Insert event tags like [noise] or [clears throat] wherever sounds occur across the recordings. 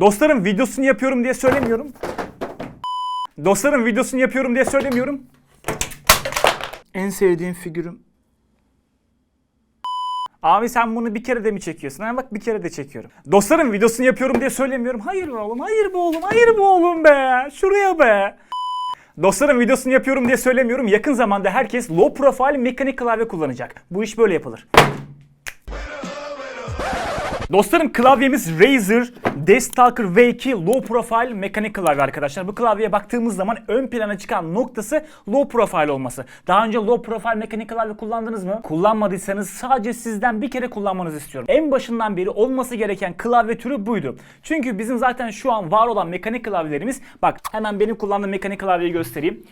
Dostlarım videosunu yapıyorum diye söylemiyorum. Dostlarım videosunu yapıyorum diye söylemiyorum. En sevdiğim figürüm. Abi sen bunu bir kere de mi çekiyorsun? Ha bak bir kere de çekiyorum. Dostlarım videosunu yapıyorum diye söylemiyorum. Hayır be oğlum, hayır be oğlum, hayır be oğlum be. Şuraya be. Dostlarım videosunu yapıyorum diye söylemiyorum. Yakın zamanda herkes low profile mekanik klavye kullanacak. Bu iş böyle yapılır. Dostlarım klavyemiz Razer Deathstalker V2 Low Profile mekanik klavye arkadaşlar. Bu klavyeye baktığımız zaman ön plana çıkan noktası low profile olması. Daha önce low profile mekanik klavye kullandınız mı? Kullanmadıysanız sadece sizden bir kere kullanmanızı istiyorum. En başından beri olması gereken klavye türü buydu. Çünkü bizim zaten şu an var olan mekanik klavyelerimiz bak hemen benim kullandığım mekanik klavyeyi göstereyim.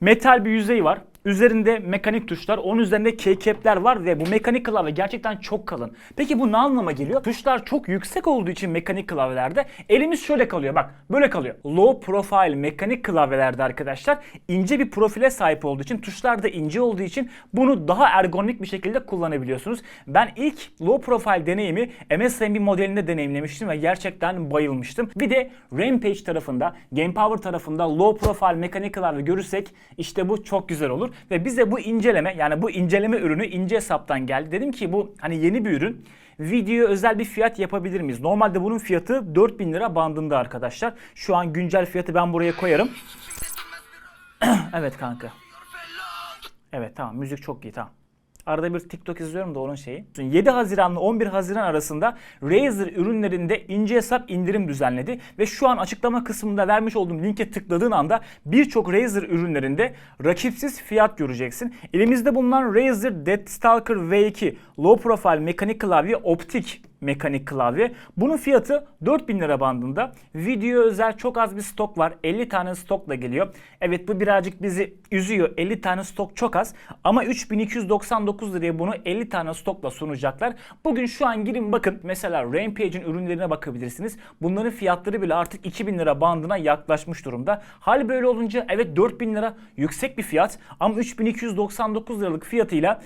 Metal bir yüzey var. Üzerinde mekanik tuşlar, onun üzerinde keycap'ler var ve bu mekanik klavye gerçekten çok kalın. Peki bu ne anlama geliyor? Tuşlar çok yüksek olduğu için mekanik klavyelerde elimiz şöyle kalıyor bak böyle kalıyor. Low profile mekanik klavyelerde arkadaşlar ince bir profile sahip olduğu için tuşlar da ince olduğu için bunu daha ergonomik bir şekilde kullanabiliyorsunuz. Ben ilk low profile deneyimi MSMB modelinde deneyimlemiştim ve gerçekten bayılmıştım. Bir de Rampage tarafında, Game Power tarafında low profile mekanik klavye görürsek işte bu çok güzel olur. Ve bize bu inceleme yani bu inceleme ürünü ince hesaptan geldi. Dedim ki bu hani yeni bir ürün. Videoya özel bir fiyat yapabilir miyiz? Normalde bunun fiyatı 4000 lira bandında arkadaşlar. Şu an güncel fiyatı ben buraya koyarım. [clears throat] evet kanka. Evet tamam müzik çok iyi tamam. Arada bir TikTok izliyorum da onun şeyi. 7 Haziran ile 11 Haziran arasında Razer ürünlerinde ince hesap indirim düzenledi ve şu an açıklama kısmında vermiş olduğum linke tıkladığın anda birçok Razer ürünlerinde rakipsiz fiyat göreceksin. Elimizde bulunan Razer Deathstalker V2 Low Profile mekanik klavye optik mekanik klavye. Bunun fiyatı 4000 lira bandında. Video özel çok az bir stok var. 50 tane stokla geliyor. Evet bu birazcık bizi üzüyor. 50 tane stok çok az. Ama 3299 liraya bunu 50 tane stokla sunacaklar. Bugün şu an girin bakın. Mesela Rampage'in ürünlerine bakabilirsiniz. Bunların fiyatları bile artık 2000 lira bandına yaklaşmış durumda. Hal böyle olunca evet 4000 lira yüksek bir fiyat. Ama 3299 liralık fiyatıyla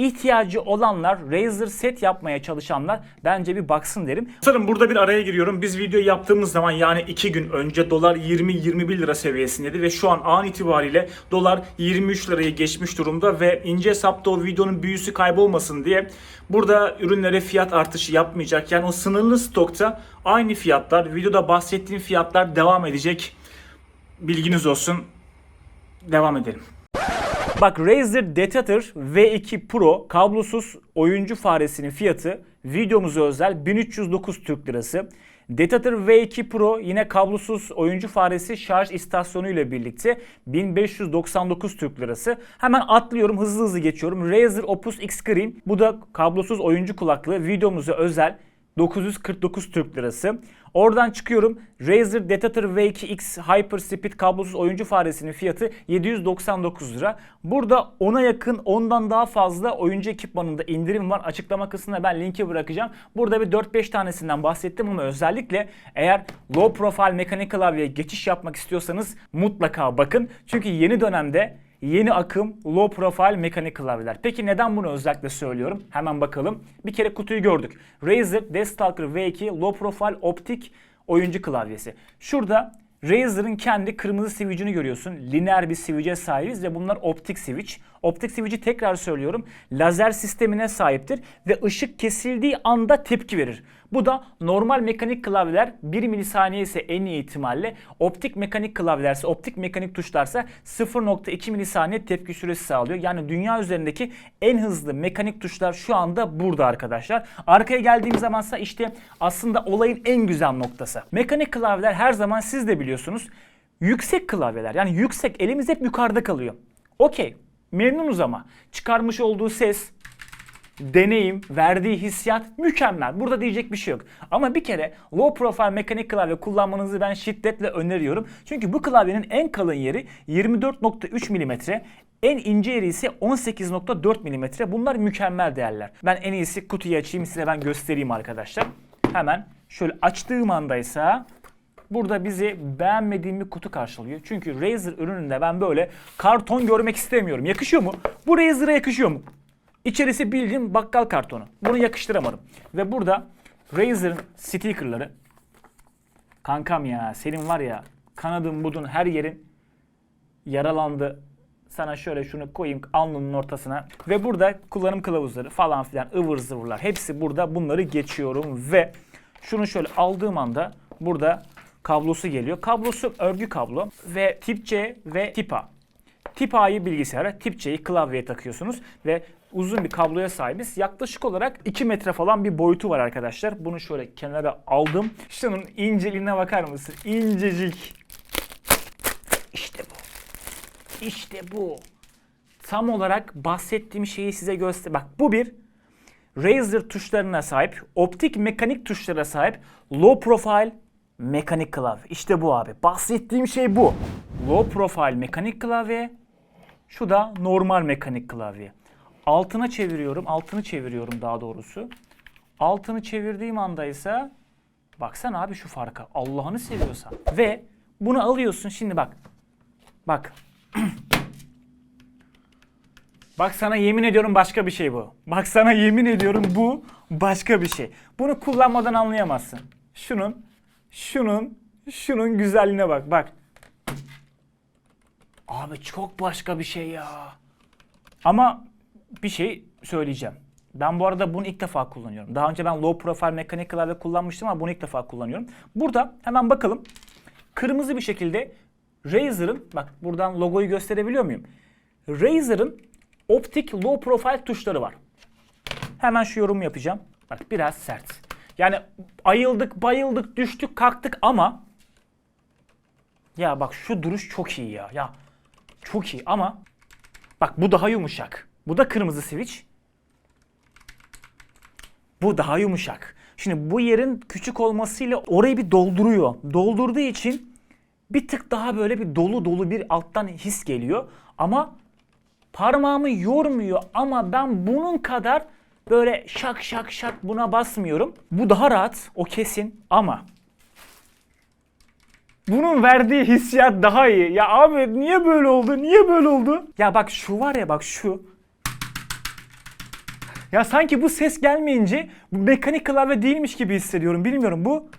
İhtiyacı olanlar, Razer set yapmaya çalışanlar bence bir baksın derim. Sanırım burada bir araya giriyorum. Biz videoyu yaptığımız zaman yani 2 gün önce dolar 20-21 lira seviyesindeydi ve şu an an itibariyle dolar 23 lirayı geçmiş durumda ve ince hesapta o videonun büyüsü kaybolmasın diye burada ürünlere fiyat artışı yapmayacak. Yani o sınırlı stokta aynı fiyatlar, videoda bahsettiğim fiyatlar devam edecek. Bilginiz olsun. Devam edelim. Bak Razer Detator V2 Pro kablosuz oyuncu faresinin fiyatı videomuza özel 1309 Türk Lirası. Detator V2 Pro yine kablosuz oyuncu faresi şarj istasyonu ile birlikte 1599 Türk Lirası. Hemen atlıyorum hızlı hızlı geçiyorum. Razer Opus X Green bu da kablosuz oyuncu kulaklığı videomuza özel 949 Türk Lirası. Oradan çıkıyorum. Razer Detator V2X Hyperspeed kablosuz oyuncu faresinin fiyatı 799 lira. Burada ona yakın ondan daha fazla oyuncu ekipmanında indirim var. Açıklama kısmına ben linki bırakacağım. Burada bir 4-5 tanesinden bahsettim ama özellikle eğer low profile mekanik klavyeye geçiş yapmak istiyorsanız mutlaka bakın. Çünkü yeni dönemde Yeni akım low profile mekanik klavyeler. Peki neden bunu özellikle söylüyorum? Hemen bakalım. Bir kere kutuyu gördük. Razer Deathstalker V2 low profile optik oyuncu klavyesi. Şurada Razer'ın kendi kırmızı switch'ini görüyorsun. Lineer bir switch'e sahibiz ve bunlar optik switch. Optik switch'i tekrar söylüyorum. Lazer sistemine sahiptir ve ışık kesildiği anda tepki verir. Bu da normal mekanik klavyeler 1 milisaniye ise en iyi ihtimalle optik mekanik klavyelerse, optik mekanik tuşlarsa 0.2 milisaniye tepki süresi sağlıyor. Yani dünya üzerindeki en hızlı mekanik tuşlar şu anda burada arkadaşlar. Arkaya geldiğim zamansa işte aslında olayın en güzel noktası. Mekanik klavyeler her zaman siz de biliyorsunuz yüksek klavyeler. Yani yüksek elimiz hep yukarıda kalıyor. Okey memnunuz ama çıkarmış olduğu ses, deneyim, verdiği hissiyat mükemmel. Burada diyecek bir şey yok. Ama bir kere low profile mekanik klavye kullanmanızı ben şiddetle öneriyorum. Çünkü bu klavyenin en kalın yeri 24.3 mm, en ince yeri ise 18.4 mm. Bunlar mükemmel değerler. Ben en iyisi kutuyu açayım size ben göstereyim arkadaşlar. Hemen şöyle açtığım andaysa Burada bizi beğenmediğim bir kutu karşılıyor. Çünkü Razer ürününde ben böyle karton görmek istemiyorum. Yakışıyor mu? Bu Razer'a yakışıyor mu? İçerisi bildiğim bakkal kartonu. Bunu yakıştıramadım. Ve burada Razer'ın stickerları Kankam ya senin var ya kanadın budun her yerin yaralandı. Sana şöyle şunu koyayım alnının ortasına. Ve burada kullanım kılavuzları falan filan ıvır zıvırlar. Hepsi burada bunları geçiyorum. Ve şunu şöyle aldığım anda burada kablosu geliyor. Kablosu örgü kablo ve tip C ve tip A. Tip A'yı bilgisayara, tip C'yi klavyeye takıyorsunuz ve uzun bir kabloya sahibiz. Yaklaşık olarak 2 metre falan bir boyutu var arkadaşlar. Bunu şöyle kenara aldım. Şunun inceliğine bakar mısın? İncecik. İşte bu. İşte bu. Tam olarak bahsettiğim şeyi size göster. Bak bu bir Razer tuşlarına sahip, optik mekanik tuşlara sahip low profile mekanik klavye. İşte bu abi. Bahsettiğim şey bu. Low profile mekanik klavye. Şu da normal mekanik klavye. Altına çeviriyorum. Altını çeviriyorum daha doğrusu. Altını çevirdiğim anda ise baksana abi şu farka. Allah'ını seviyorsan. Ve bunu alıyorsun. Şimdi bak. Bak. [clears throat] Bak sana yemin ediyorum başka bir şey bu. Bak sana yemin ediyorum bu başka bir şey. Bunu kullanmadan anlayamazsın. Şunun, şunun, şunun güzelliğine bak. Bak. Abi çok başka bir şey ya. Ama bir şey söyleyeceğim. Ben bu arada bunu ilk defa kullanıyorum. Daha önce ben low profile mekanik klavye kullanmıştım ama bunu ilk defa kullanıyorum. Burada hemen bakalım. Kırmızı bir şekilde Razer'ın, bak buradan logoyu gösterebiliyor muyum? Razer'ın optik low profile tuşları var. Hemen şu yorumu yapacağım. Bak biraz sert. Yani ayıldık, bayıldık, düştük, kalktık ama ya bak şu duruş çok iyi ya. Ya çok iyi ama bak bu daha yumuşak. Bu da kırmızı switch. Bu daha yumuşak. Şimdi bu yerin küçük olmasıyla orayı bir dolduruyor. Doldurduğu için bir tık daha böyle bir dolu dolu bir alttan his geliyor. Ama parmağımı yormuyor ama ben bunun kadar böyle şak şak şak buna basmıyorum. Bu daha rahat o kesin ama bunun verdiği hissiyat daha iyi. Ya abi niye böyle oldu? Niye böyle oldu? Ya bak şu var ya bak şu. Ya sanki bu ses gelmeyince bu mekanik klavye değilmiş gibi hissediyorum. Bilmiyorum bu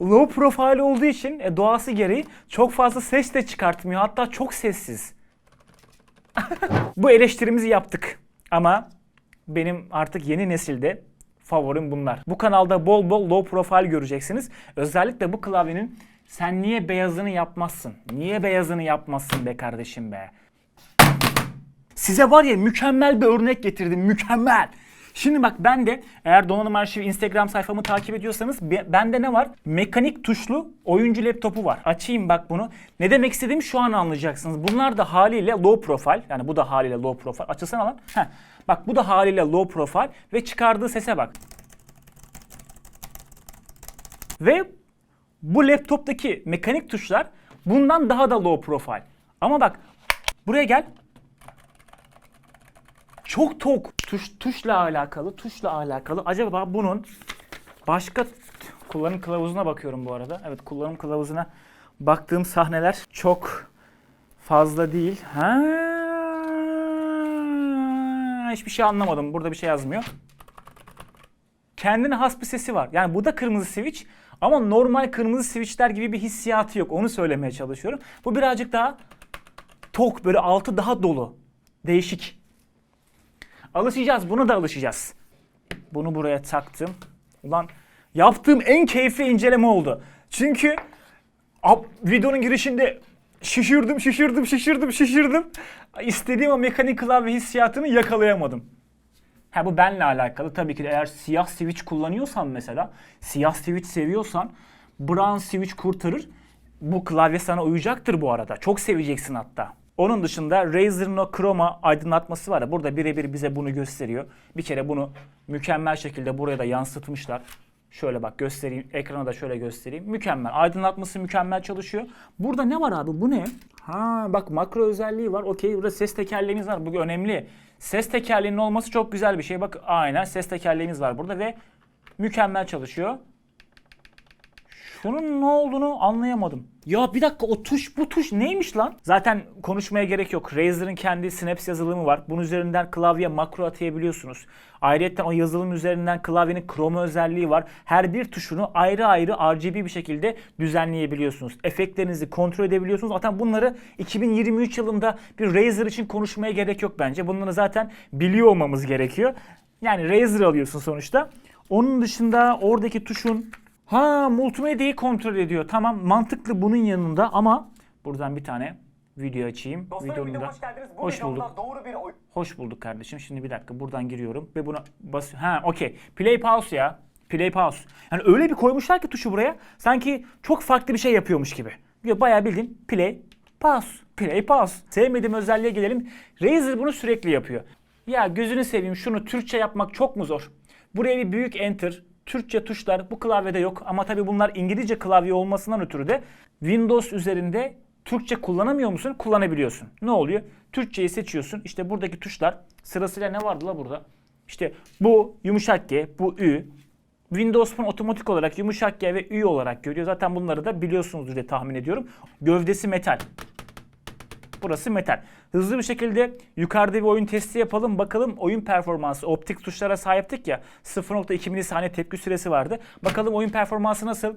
low profile olduğu için e, doğası gereği çok fazla ses de çıkartmıyor. Hatta çok sessiz. [laughs] bu eleştirimizi yaptık. Ama benim artık yeni nesilde favorim bunlar. Bu kanalda bol bol low profile göreceksiniz. Özellikle bu klavyenin sen niye beyazını yapmazsın? Niye beyazını yapmazsın be kardeşim be? Size var ya mükemmel bir örnek getirdim. Mükemmel. Şimdi bak ben de eğer Donanım Arşivi Instagram sayfamı takip ediyorsanız be- bende ne var? Mekanik tuşlu oyuncu laptopu var. Açayım bak bunu. Ne demek istediğimi şu an anlayacaksınız. Bunlar da haliyle low profile. Yani bu da haliyle low profile. Açılsana lan. Heh. Bak bu da haliyle low profile ve çıkardığı sese bak. Ve bu laptoptaki mekanik tuşlar bundan daha da low profile. Ama bak buraya gel. Çok tok. Tuş, tuşla alakalı, tuşla alakalı. Acaba bunun başka kullanım kılavuzuna bakıyorum bu arada. Evet kullanım kılavuzuna baktığım sahneler çok fazla değil. Ha, hiçbir şey anlamadım. Burada bir şey yazmıyor. Kendine has bir sesi var. Yani bu da kırmızı switch ama normal kırmızı switchler gibi bir hissiyatı yok. Onu söylemeye çalışıyorum. Bu birazcık daha tok böyle altı daha dolu. Değişik. Alışacağız. Bunu da alışacağız. Bunu buraya taktım. Ulan yaptığım en keyifli inceleme oldu. Çünkü ab- videonun girişinde şişirdim, şişirdim, şişirdim, şişirdim. İstediğim o mekanik klavye hissiyatını yakalayamadım. Ha bu benle alakalı. Tabii ki de eğer siyah switch kullanıyorsan mesela, siyah switch seviyorsan brown switch kurtarır. Bu klavye sana uyacaktır bu arada. Çok seveceksin hatta. Onun dışında Razer'ın o chroma aydınlatması var ya burada birebir bize bunu gösteriyor. Bir kere bunu mükemmel şekilde buraya da yansıtmışlar. Şöyle bak göstereyim. Ekrana da şöyle göstereyim. Mükemmel. Aydınlatması mükemmel çalışıyor. Burada ne var abi? Bu ne? Ha bak makro özelliği var. Okey. Burada ses tekerleğimiz var. Bu önemli. Ses tekerleğinin olması çok güzel bir şey. Bak aynen ses tekerleğimiz var burada ve mükemmel çalışıyor. Şunun ne olduğunu anlayamadım. Ya bir dakika o tuş bu tuş neymiş lan? Zaten konuşmaya gerek yok. Razer'ın kendi Synapse yazılımı var. Bunun üzerinden klavye makro atayabiliyorsunuz. Ayrıca o yazılım üzerinden klavyenin chroma özelliği var. Her bir tuşunu ayrı ayrı RGB bir şekilde düzenleyebiliyorsunuz. Efektlerinizi kontrol edebiliyorsunuz. Zaten bunları 2023 yılında bir Razer için konuşmaya gerek yok bence. Bunları zaten biliyor olmamız gerekiyor. Yani Razer alıyorsun sonuçta. Onun dışında oradaki tuşun ha multimedyayı kontrol ediyor. Tamam mantıklı bunun yanında ama buradan bir tane video açayım. Dostlarım videoma hoş geldiniz. Bu hoş bulduk. doğru bir oyun Hoş bulduk kardeşim. Şimdi bir dakika buradan giriyorum ve buna bas. Ha okey. Play pause ya. Play pause. Yani öyle bir koymuşlar ki tuşu buraya. Sanki çok farklı bir şey yapıyormuş gibi. Ya bayağı bildiğin play pause. Play pause. Sevmediğim özelliğe gelelim. Razer bunu sürekli yapıyor. Ya gözünü seveyim şunu Türkçe yapmak çok mu zor? Buraya bir büyük enter, Türkçe tuşlar bu klavyede yok ama tabii bunlar İngilizce klavye olmasından ötürü de Windows üzerinde Türkçe kullanamıyor musun? Kullanabiliyorsun. Ne oluyor? Türkçeyi seçiyorsun. İşte buradaki tuşlar sırasıyla ne vardı la burada? İşte bu yumuşak G, bu Ü. Windows Phone otomatik olarak yumuşak G ve Ü olarak görüyor. Zaten bunları da biliyorsunuz diye tahmin ediyorum. Gövdesi metal. Burası metal. Hızlı bir şekilde yukarıda bir oyun testi yapalım. Bakalım oyun performansı. Optik tuşlara sahiptik ya. 0.2 milisaniye tepki süresi vardı. Bakalım oyun performansı nasıl?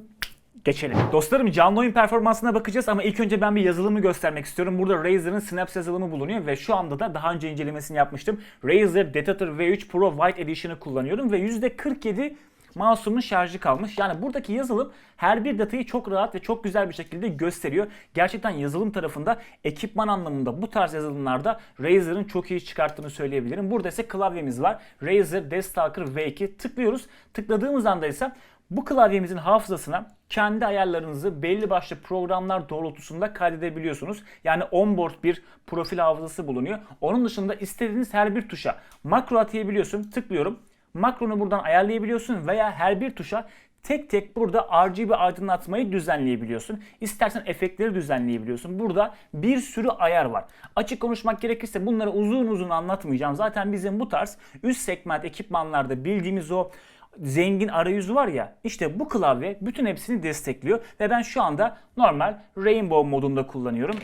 Geçelim. Dostlarım canlı oyun performansına bakacağız ama ilk önce ben bir yazılımı göstermek istiyorum. Burada Razer'ın Synapse yazılımı bulunuyor ve şu anda da daha önce incelemesini yapmıştım. Razer Detator V3 Pro White Edition'ı kullanıyorum ve %47 masumun şarjı kalmış. Yani buradaki yazılım her bir datayı çok rahat ve çok güzel bir şekilde gösteriyor. Gerçekten yazılım tarafında ekipman anlamında bu tarz yazılımlarda Razer'ın çok iyi çıkarttığını söyleyebilirim. Burada ise klavyemiz var. Razer Deathstalker V2 tıklıyoruz. Tıkladığımız anda ise bu klavyemizin hafızasına kendi ayarlarınızı belli başlı programlar doğrultusunda kaydedebiliyorsunuz. Yani onboard bir profil hafızası bulunuyor. Onun dışında istediğiniz her bir tuşa makro atayabiliyorsun. Tıklıyorum. Makronu buradan ayarlayabiliyorsun veya her bir tuşa tek tek burada RGB aydınlatmayı düzenleyebiliyorsun. İstersen efektleri düzenleyebiliyorsun. Burada bir sürü ayar var. Açık konuşmak gerekirse bunları uzun uzun anlatmayacağım. Zaten bizim bu tarz üst segment ekipmanlarda bildiğimiz o zengin arayüzü var ya işte bu klavye bütün hepsini destekliyor ve ben şu anda normal Rainbow modunda kullanıyorum.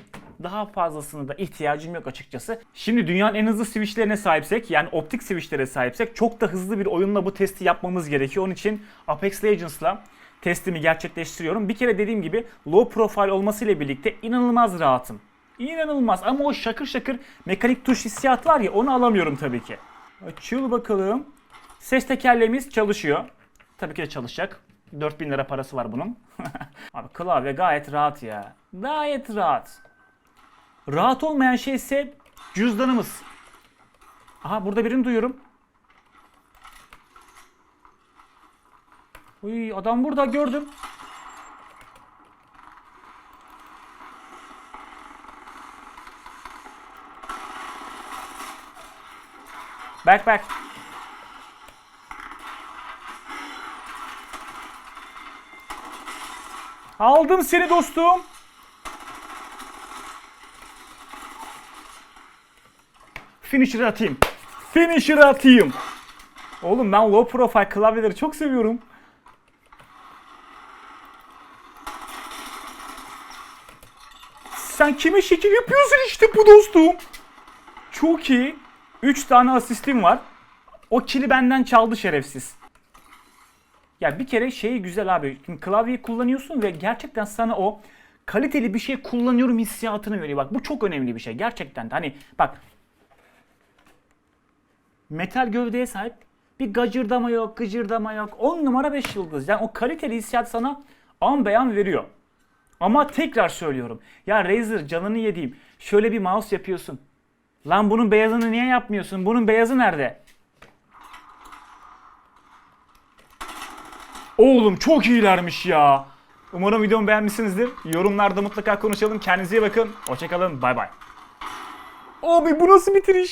Daha fazlasını da ihtiyacım yok açıkçası. Şimdi dünyanın en hızlı switchlerine sahipsek yani optik switchlere sahipsek çok da hızlı bir oyunla bu testi yapmamız gerekiyor. Onun için Apex Legends'la testimi gerçekleştiriyorum. Bir kere dediğim gibi low profile olmasıyla birlikte inanılmaz rahatım. İnanılmaz ama o şakır şakır mekanik tuş hissiyatı var ya onu alamıyorum tabii ki. Açıl bakalım. Ses tekerleğimiz çalışıyor. Tabii ki de çalışacak. 4000 lira parası var bunun. [laughs] Abi klavye gayet rahat ya. Gayet rahat. Rahat olmayan şey ise cüzdanımız. Aha burada birini duyuyorum. Uy adam burada gördüm. Back back. Aldım seni dostum. Finisher atayım. Finisher atayım. Oğlum ben low profile klavyeleri çok seviyorum. Sen kime şekil yapıyorsun işte bu dostum. Çok iyi. 3 tane asistim var. O kili benden çaldı şerefsiz. Ya bir kere şey güzel abi. Şimdi klavyeyi kullanıyorsun ve gerçekten sana o kaliteli bir şey kullanıyorum hissiyatını veriyor. Bak bu çok önemli bir şey. Gerçekten de hani bak metal gövdeye sahip bir gacırdama yok, gıcırdama yok. 10 numara 5 yıldız. Yani o kaliteli hissiyat sana an beyan veriyor. Ama tekrar söylüyorum. Ya Razer canını yediğim. Şöyle bir mouse yapıyorsun. Lan bunun beyazını niye yapmıyorsun? Bunun beyazı nerede? Oğlum çok iyilermiş ya. Umarım videomu beğenmişsinizdir. Yorumlarda mutlaka konuşalım. Kendinize iyi bakın. Hoşçakalın. Bay bay. Abi bu nasıl bitiriş?